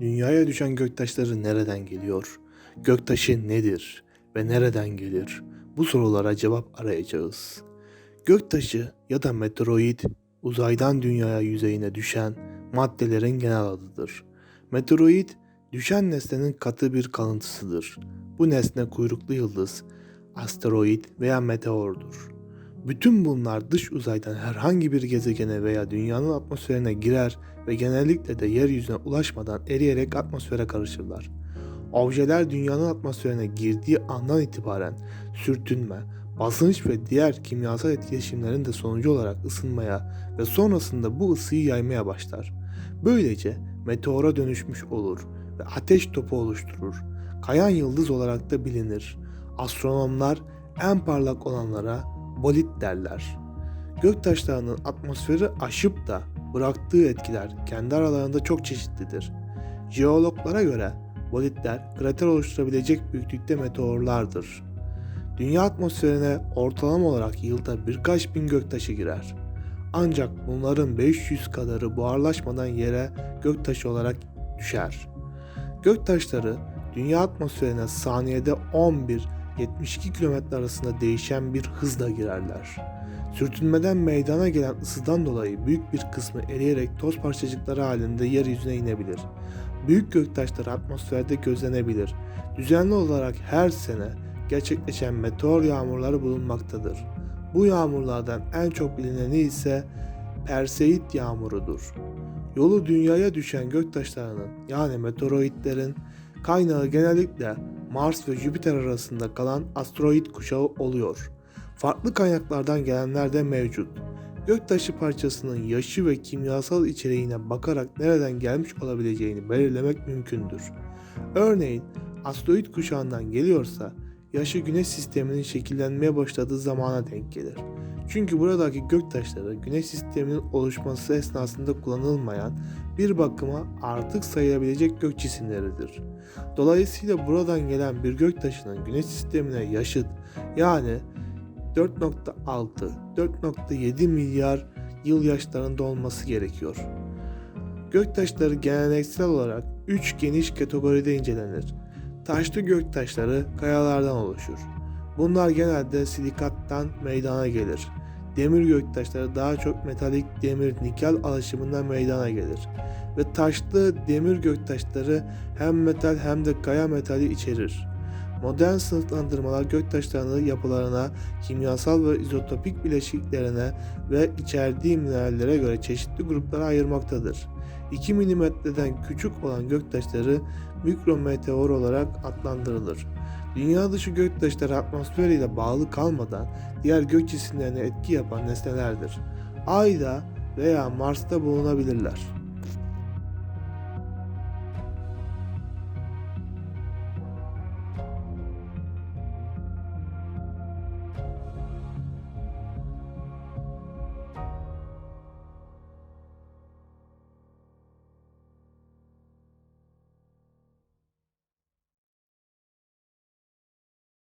Dünyaya düşen göktaşları nereden geliyor? Göktaşı nedir ve nereden gelir? Bu sorulara cevap arayacağız. Göktaşı ya da meteoroid uzaydan dünyaya yüzeyine düşen maddelerin genel adıdır. Meteoroid düşen nesnenin katı bir kalıntısıdır. Bu nesne kuyruklu yıldız, asteroid veya meteordur. Bütün bunlar dış uzaydan herhangi bir gezegene veya dünyanın atmosferine girer ve genellikle de yeryüzüne ulaşmadan eriyerek atmosfere karışırlar. Objeler dünyanın atmosferine girdiği andan itibaren sürtünme, basınç ve diğer kimyasal etkileşimlerin de sonucu olarak ısınmaya ve sonrasında bu ısıyı yaymaya başlar. Böylece meteora dönüşmüş olur ve ateş topu oluşturur. Kayan yıldız olarak da bilinir. Astronomlar en parlak olanlara bolit derler. Göktaşlarının atmosferi aşıp da bıraktığı etkiler kendi aralarında çok çeşitlidir. Jeologlara göre bolitler krater oluşturabilecek büyüklükte meteorlardır. Dünya atmosferine ortalama olarak yılda birkaç bin göktaşı girer. Ancak bunların 500 kadarı buharlaşmadan yere göktaşı olarak düşer. Göktaşları dünya atmosferine saniyede 11-72 km arasında değişen bir hızla girerler. Sürtünmeden meydana gelen ısıdan dolayı büyük bir kısmı eriyerek toz parçacıkları halinde yeryüzüne inebilir. Büyük göktaşlar atmosferde gözlenebilir. Düzenli olarak her sene gerçekleşen meteor yağmurları bulunmaktadır. Bu yağmurlardan en çok bilineni ise Perseid yağmurudur. Yolu dünyaya düşen göktaşlarının yani meteoroidlerin kaynağı genellikle Mars ve Jüpiter arasında kalan asteroid kuşağı oluyor. Farklı kaynaklardan gelenler de mevcut. Göktaşı parçasının yaşı ve kimyasal içeriğine bakarak nereden gelmiş olabileceğini belirlemek mümkündür. Örneğin asteroid kuşağından geliyorsa yaşı güneş sisteminin şekillenmeye başladığı zamana denk gelir. Çünkü buradaki göktaşları güneş sisteminin oluşması esnasında kullanılmayan bir bakıma artık sayılabilecek gök cisimleridir. Dolayısıyla buradan gelen bir göktaşının güneş sistemine yaşıt yani 4.6-4.7 milyar yıl yaşlarında olması gerekiyor. Göktaşları geleneksel olarak 3 geniş kategoride incelenir. Taşlı göktaşları kayalardan oluşur. Bunlar genelde silikattan meydana gelir. Demir göktaşları daha çok metalik demir nikel alaşımından meydana gelir. Ve taşlı demir göktaşları hem metal hem de kaya metali içerir. Modern sınıflandırmalar göktaşlarının yapılarına, kimyasal ve izotopik bileşiklerine ve içerdiği minerallere göre çeşitli gruplara ayırmaktadır. 2 milimetreden küçük olan göktaşları mikrometeor olarak adlandırılır. Dünya dışı göktaşları atmosfer ile bağlı kalmadan diğer gök cisimlerine etki yapan nesnelerdir. Ayda veya Mars'ta bulunabilirler.